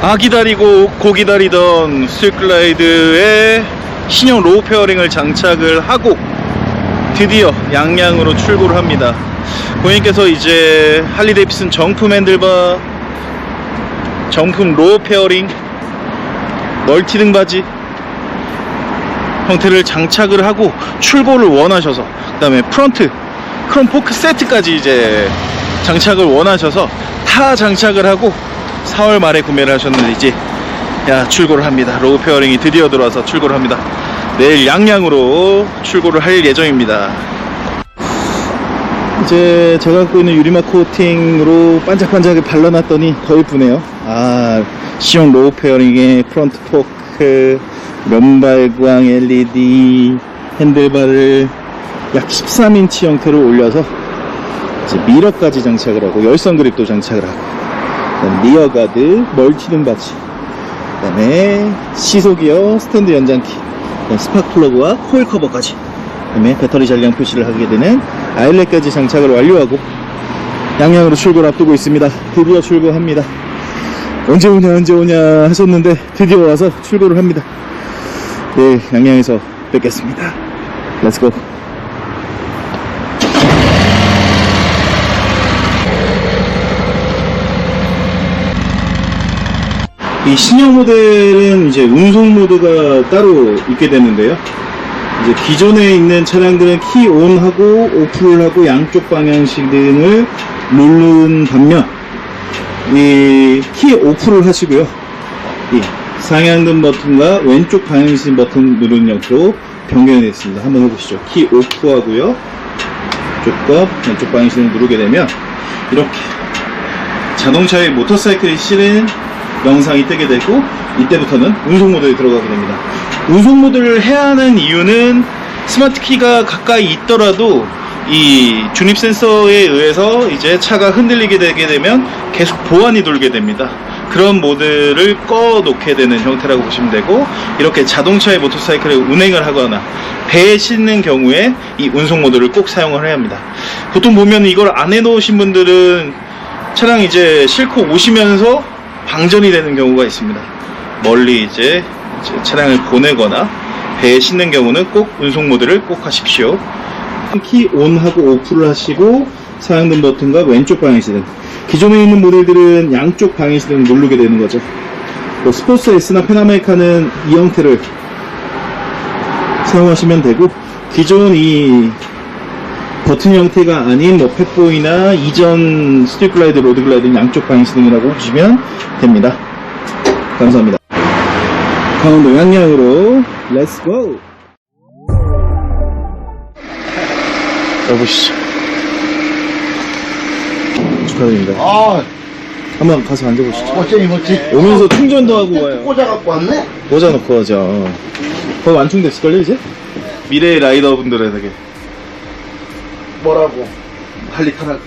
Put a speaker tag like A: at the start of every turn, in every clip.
A: 아 기다리고 고 기다리던 스트리클라이드에 신형 로우 페어링을 장착을 하고 드디어 양양으로 출고를 합니다. 고객님께서 이제 할리 데이비슨 정품 핸들바, 정품 로우 페어링, 멀티 등받이 형태를 장착을 하고 출고를 원하셔서 그 다음에 프런트 크롬 포크 세트까지 이제 장착을 원하셔서 다 장착을 하고 4월 말에 구매를 하셨는데 이제 야 출고를 합니다. 로우 페어링이 드디어 들어와서 출고를 합니다. 내일 양양으로 출고를 할 예정입니다. 이제 제가 갖고 있는 유리막 코팅으로 반짝반짝하게 발라놨더니 더 이쁘네요. 아, 시형 로우 페어링에 프론트 포크, 면발광 LED, 핸들바를 약 13인치 형태로 올려서 이제 미러까지 장착을 하고 열선 그립도 장착을 하고 리어 가드, 멀티등 바지. 그 다음에 시소기어 스탠드 연장키. 플러그와 코일 커버까지. 그 다음에 배터리 잔량 표시를 하게 되는 아일렛까지 장착을 완료하고 양양으로 출고를 앞두고 있습니다. 드디어 출고합니다. 언제 오냐 언제 오냐 하셨는데 드디어 와서 출고를 합니다. 네 양양에서 뵙겠습니다. 렛츠고 이 신형 모델은 이제 운송 모드가 따로 있게 되는데요. 이제 기존에 있는 차량들은 키 온하고 오프를 하고 양쪽 방향식 등을 누른 반면 이 키 오프를 하시고요. 이 상향등 버튼과 왼쪽 방향식 버튼 누르는 형태로 변경이 되어 있습니다. 한번 해보시죠. 키 오프 하고요. 쪽과 왼쪽 방향식을 누르게 되면 이렇게 자동차의 모터사이클이 실은 영상이 뜨게 되고 이때부터는 운송 모드에 들어가게 됩니다. 운송 모드를 해야 하는 이유는 스마트 키가 가까이 있더라도 이 중립 센서에 의해서 이제 차가 흔들리게 되게 되면 계속 보안이 돌게 됩니다. 그런 모드를 꺼 놓게 되는 형태라고 보시면 되고 이렇게 자동차의 모터사이클을 운행을 하거나 배에 싣는 경우에 이 운송 모드를 꼭 사용을 해야 합니다. 보통 보면 이걸 안 해 놓으신 분들은 차량 이제 싣고 오시면서 방전이 되는 경우가 있습니다. 멀리 이제, 차량을 보내거나 배에 싣는 경우는 꼭 운송 모드를 꼭 하십시오. 키 온하고 오프를 하시고 사용등 버튼과 왼쪽 방향시등 기존에 있는 모델들은 양쪽 방향시등을 누르게 되는 거죠. 뭐 스포츠 S나 페나메이카는 이 형태를 사용하시면 되고 기존 이 버튼 형태가 아닌 뭐 펫보이나 이전 스트리클라이드, 로드 글라이드 양쪽 방향시등이라고 보시면 됩니다. 감사합니다. 강원도 양양으로 렛츠고! 여보시죠. 축하드립니다.
B: 아,
A: 한번 가서 앉아보시죠.
B: 멋쟁이 멋지.
A: 오면서 충전도 하고 와요.
B: 꽂아 갖고 왔네.
A: 꽂아놓고 하죠. 거의 완충됐을걸요, 이제? 미래의 라이더분들에게
B: 뭐라고?
A: 할리 타라.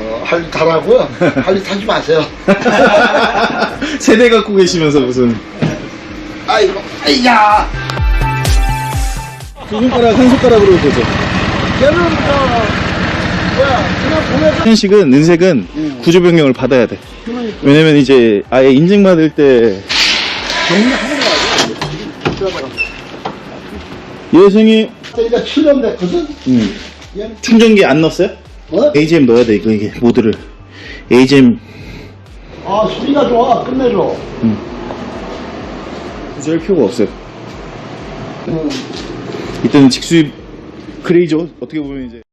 B: 어, 할리 타라고요? 할리 타지 마세요.
A: 세대 갖고 계시면서 무슨.
B: 아이고, 아이야.
A: 두 손가락, 한 손가락으로 보죠.
B: 얘는 저 뭐야? 그냥 보내서
A: 현식은, 은색은
B: 음.
A: 구조 변경을 받아야 돼.
B: 그러니까
A: 왜냐면 이제 아예 인증 받을 때
B: 정리하는 거야.
A: 예승이
B: 그러니까 7년 됐거든.
A: 음, 충전기 안 넣었어요?
B: 뭐?
A: AGM 넣어야 돼 이거 이게 모드를 AGM
B: 아, 소리가 좋아. 끝내줘.
A: 굳이 할 필요가 없어요
B: 음.
A: 이때는 직수입 크레이죠 어떻게 보면 이제